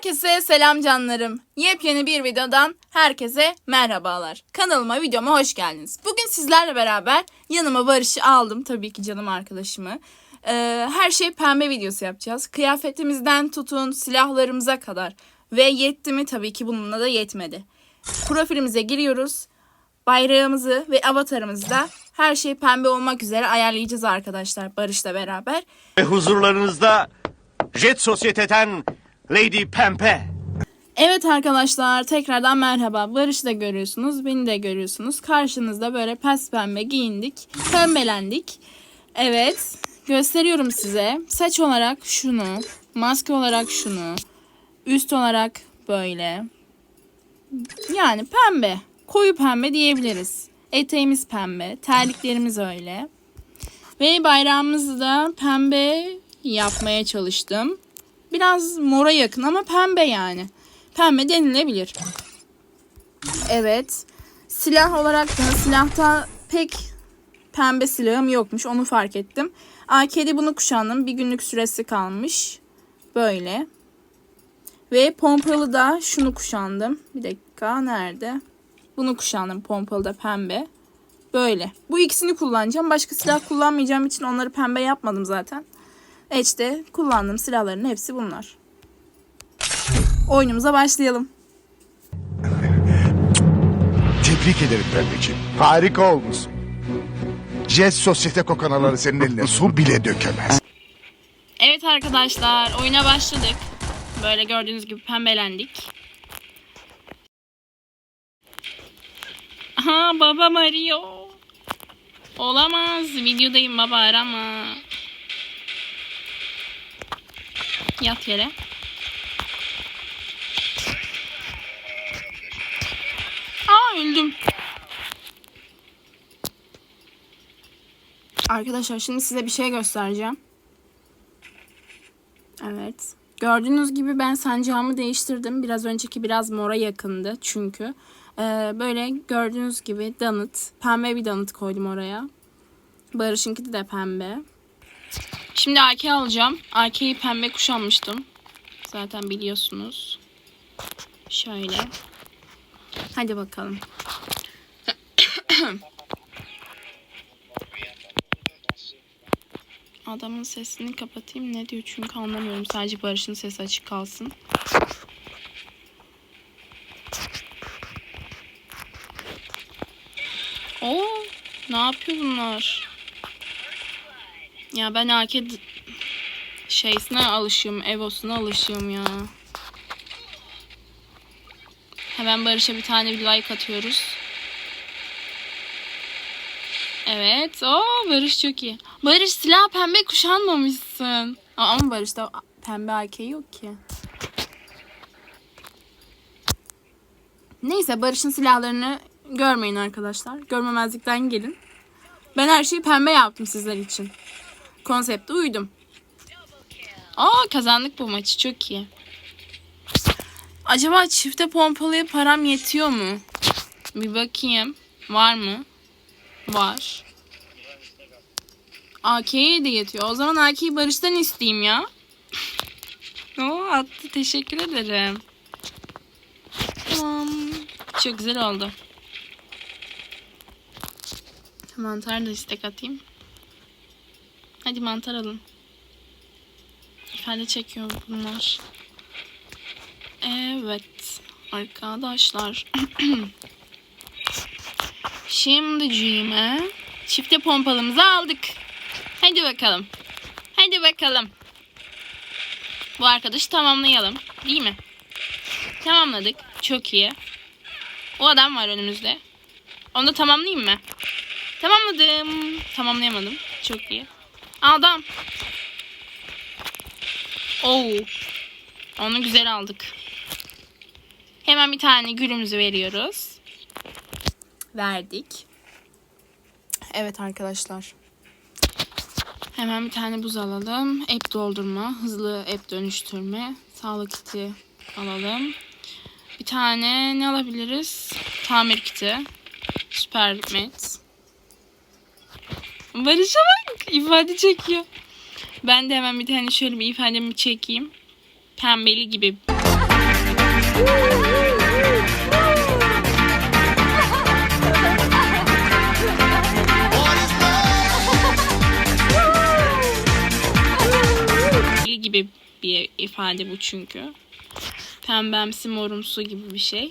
Herkese selam canlarım. Yepyeni bir videodan herkese merhabalar. Kanalıma videoma hoş geldiniz. Bugün sizlerle beraber yanıma Barış'ı aldım. Tabii ki canım arkadaşımı. Ee, her şey pembe videosu yapacağız. Kıyafetimizden tutun silahlarımıza kadar. Ve yetti mi? Tabii ki bununla da yetmedi. Profilimize giriyoruz. Bayrağımızı ve avatarımızı da her şey pembe olmak üzere ayarlayacağız arkadaşlar Barış'la beraber. Ve huzurlarınızda Jet Sosyete'den Lady Pempe. Evet arkadaşlar tekrardan merhaba. Barış'ı da görüyorsunuz, beni de görüyorsunuz. Karşınızda böyle pes pembe giyindik, pembelendik. Evet, gösteriyorum size. Saç olarak şunu, maske olarak şunu, üst olarak böyle. Yani pembe, koyu pembe diyebiliriz. Eteğimiz pembe, terliklerimiz öyle. Ve bayrağımızı da pembe yapmaya çalıştım. Biraz mora yakın ama pembe yani. Pembe denilebilir. Evet. Silah olarak da silahta pek pembe silahım yokmuş. Onu fark ettim. AK'de bunu kuşandım. Bir günlük süresi kalmış. Böyle. Ve pompalı da şunu kuşandım. Bir dakika nerede? Bunu kuşandım pompalı da pembe. Böyle. Bu ikisini kullanacağım. Başka silah kullanmayacağım için onları pembe yapmadım zaten. Edge'de kullandığım silahların hepsi bunlar. Oyunumuza başlayalım. Tebrik ederim Pembeciğim. Harika olmuşsun. Jet sosyete kokanaları senin eline su bile dökemez. Evet arkadaşlar oyuna başladık. Böyle gördüğünüz gibi pembelendik. Aha babam arıyor. Olamaz. Videodayım baba arama. Yat yere. Aa öldüm. Arkadaşlar şimdi size bir şey göstereceğim. Evet. Gördüğünüz gibi ben sancağımı değiştirdim. Biraz önceki biraz mora yakındı çünkü. Ee, böyle gördüğünüz gibi donut. Pembe bir donut koydum oraya. Barış'ınki de pembe. Şimdi AK alacağım. AK'yi pembe kuşanmıştım. Zaten biliyorsunuz. Şöyle. Hadi bakalım. Adamın sesini kapatayım. Ne diyor çünkü anlamıyorum. Sadece Barış'ın sesi açık kalsın. Oo, ne yapıyor bunlar? Ya ben d- şeysine alışıyorum. Evo'suna alışıyorum ya. Hemen Barış'a bir tane bir like atıyoruz. Evet. Oo Barış çok iyi. Barış silah pembe kuşanmamışsın. Aa, Ama Barış'ta pembe AK yok ki. Neyse Barış'ın silahlarını görmeyin arkadaşlar. Görmemezlikten gelin. Ben her şeyi pembe yaptım sizler için. Konsepte uydum. Aa kazandık bu maçı çok iyi. Acaba çifte pompalıya param yetiyor mu? Bir bakayım. Var mı? Var. AK'ye de yetiyor. O zaman AK'yi Barış'tan isteyeyim ya. Oo attı. Teşekkür ederim. Tamam. Çok güzel oldu. Mantar da istek atayım. Hadi mantar alın. İfade çekiyor bunlar. Evet. Arkadaşlar. Şimdi cime çifte pompalımızı aldık. Hadi bakalım. Hadi bakalım. Bu arkadaşı tamamlayalım. Değil mi? Tamamladık. Çok iyi. O adam var önümüzde. Onu da tamamlayayım mı? Tamamladım. Tamamlayamadım. Çok iyi. Adam. Oo. Onu güzel aldık. Hemen bir tane gülümüzü veriyoruz. Verdik. Evet arkadaşlar. Hemen bir tane buz alalım. App doldurma. Hızlı app dönüştürme. Sağlık kiti alalım. Bir tane ne alabiliriz? Tamir kiti. Süper met. Barış'a bak. ifade çekiyor. Ben de hemen bir tane şöyle bir ifademi çekeyim. Pembeli gibi gibi bir ifade bu çünkü. Pembemsi morumsu gibi bir şey.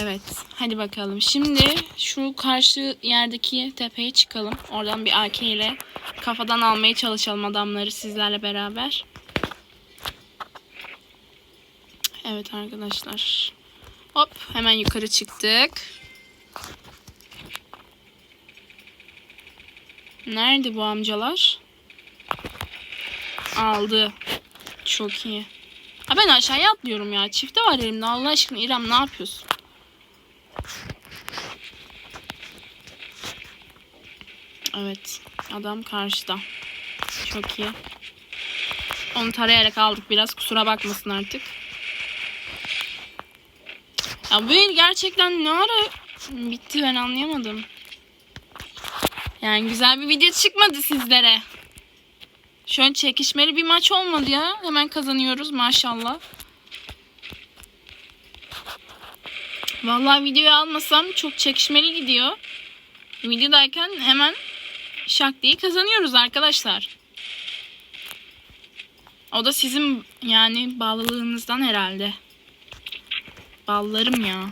Evet. Hadi bakalım. Şimdi şu karşı yerdeki tepeye çıkalım. Oradan bir AK ile kafadan almaya çalışalım adamları sizlerle beraber. Evet arkadaşlar. Hop hemen yukarı çıktık. Nerede bu amcalar? Aldı. Çok iyi. Ha ben aşağıya atlıyorum ya. Çifte var elimde. Allah aşkına İrem ne yapıyorsun? Evet. Adam karşıda. Çok iyi. Onu tarayarak aldık biraz. Kusura bakmasın artık. Ya bu el gerçekten ne ara bitti ben anlayamadım. Yani güzel bir video çıkmadı sizlere. Şöyle çekişmeli bir maç olmadı ya. Hemen kazanıyoruz maşallah. Vallahi videoyu almasam çok çekişmeli gidiyor. Videodayken hemen şak diye kazanıyoruz arkadaşlar. O da sizin yani bağlılığınızdan herhalde. Ballarım ya.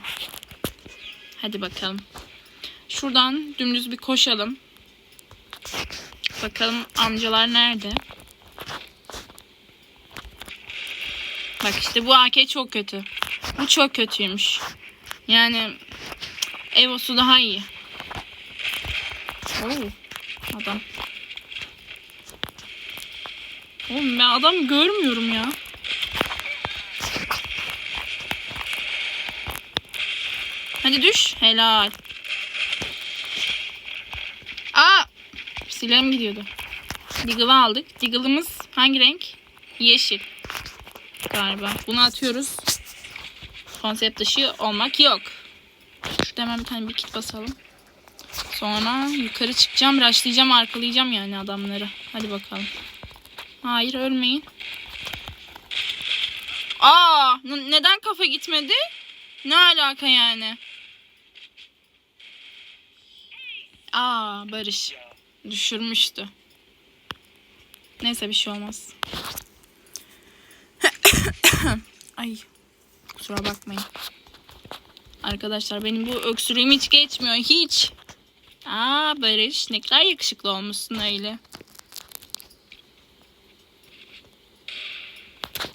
Hadi bakalım. Şuradan dümdüz bir koşalım. Bakalım amcalar nerede? Bak işte bu AK çok kötü. Bu çok kötüymüş. Yani Evo'su daha iyi. Oo, adam. Oğlum ben adam görmüyorum ya. Hadi düş. Helal. Aa! Silahım gidiyordu. Deagle'ı aldık. Deagle'ımız hangi renk? Yeşil. Galiba. Bunu atıyoruz. Konsept dışı olmak yok. Şurada hemen bir tane bir kit basalım. Sonra yukarı çıkacağım. Rushlayacağım. Arkalayacağım yani adamları. Hadi bakalım. Hayır ölmeyin. Aa, neden kafa gitmedi? Ne alaka yani? Aa, Barış. Düşürmüştü. Neyse bir şey olmaz. Ay. Kusura bakmayın. Arkadaşlar benim bu öksürüğüm hiç geçmiyor. Hiç. Aa Barış ne kadar yakışıklı olmuşsun öyle.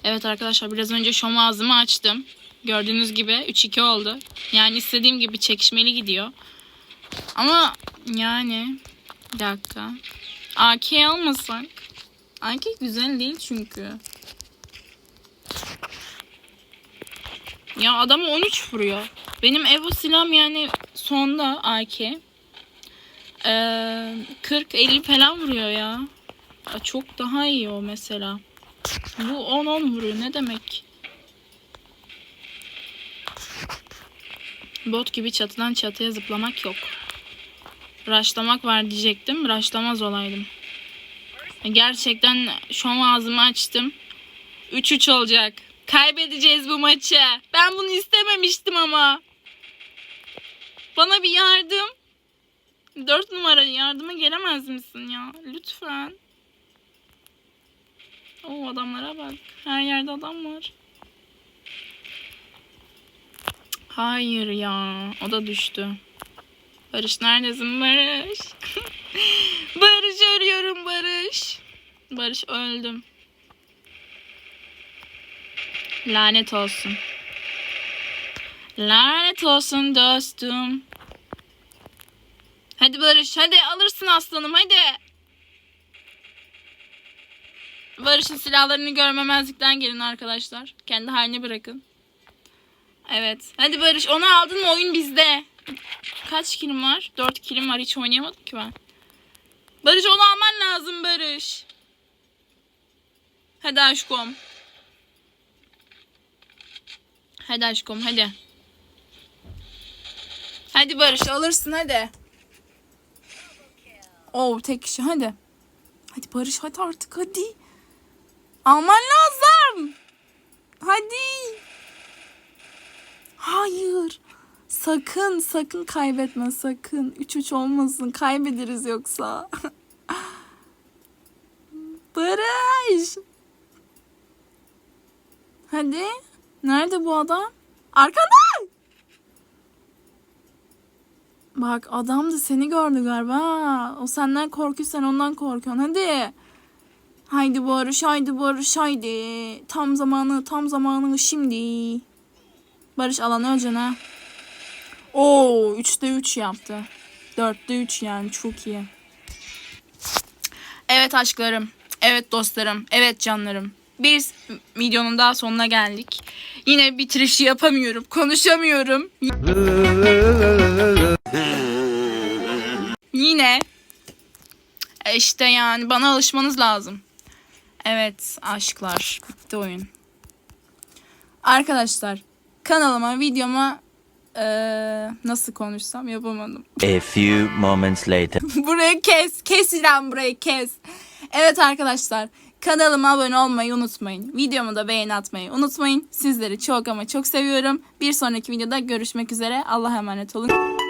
Evet arkadaşlar biraz önce şom ağzımı açtım. Gördüğünüz gibi 3-2 oldu. Yani istediğim gibi çekişmeli gidiyor. Ama yani bir dakika. AK almasak. AK güzel değil çünkü. Ya adamı 13 vuruyor. Benim Evo silahım yani sonda AK. Ee, 40-50 falan vuruyor ya. Ya Çok daha iyi o mesela. Bu 10-10 vuruyor. Ne demek? Bot gibi çatıdan çatıya zıplamak yok. Raşlamak var diyecektim. Raşlamaz olaydım. Gerçekten şu an ağzımı açtım. 3-3 olacak. Kaybedeceğiz bu maçı. Ben bunu istememiştim ama. Bana bir yardım. 4 numara yardıma gelemez misin ya? Lütfen. O adamlara bak. Her yerde adam var. Hayır ya. O da düştü. Barış neredesin Barış? Barış arıyorum Barış. Barış öldüm. Lanet olsun. Lanet olsun dostum. Hadi Barış hadi alırsın aslanım hadi. Barış'ın silahlarını görmemezlikten gelin arkadaşlar. Kendi haline bırakın. Evet. Hadi Barış onu aldın mı oyun bizde. Kaç kilim var? 4 kilim var. Hiç oynayamadım ki ben. Barış onu alman lazım Barış. Hadi aşkım. Hadi aşkım hadi. Hadi Barış alırsın hadi. Oo tek kişi hadi. Hadi Barış hadi artık hadi. Alman lazım. Hadi. Hayır. Sakın sakın kaybetme sakın. 3-3 olmasın kaybederiz yoksa. Barış. Hadi. Nerede bu adam? Arkanda. Bak adam da seni gördü galiba. O senden korkuyor sen ondan korkuyorsun. Hadi. Haydi Barış haydi Barış haydi. Tam zamanı tam zamanı şimdi. Barış alan öleceksin ha. Oo 3'te 3 yaptı. 4'te 3 yani çok iyi. Evet aşklarım. Evet dostlarım. Evet canlarım. Bir videonun daha sonuna geldik. Yine bitirişi yapamıyorum. Konuşamıyorum. işte yani bana alışmanız lazım. Evet aşklar bitti oyun. Arkadaşlar kanalıma videoma eee, nasıl konuşsam yapamadım. A few moments later. burayı kes. Kes İrem burayı kes. Evet arkadaşlar kanalıma abone olmayı unutmayın. Videomu da beğeni atmayı unutmayın. Sizleri çok ama çok seviyorum. Bir sonraki videoda görüşmek üzere. Allah'a emanet olun.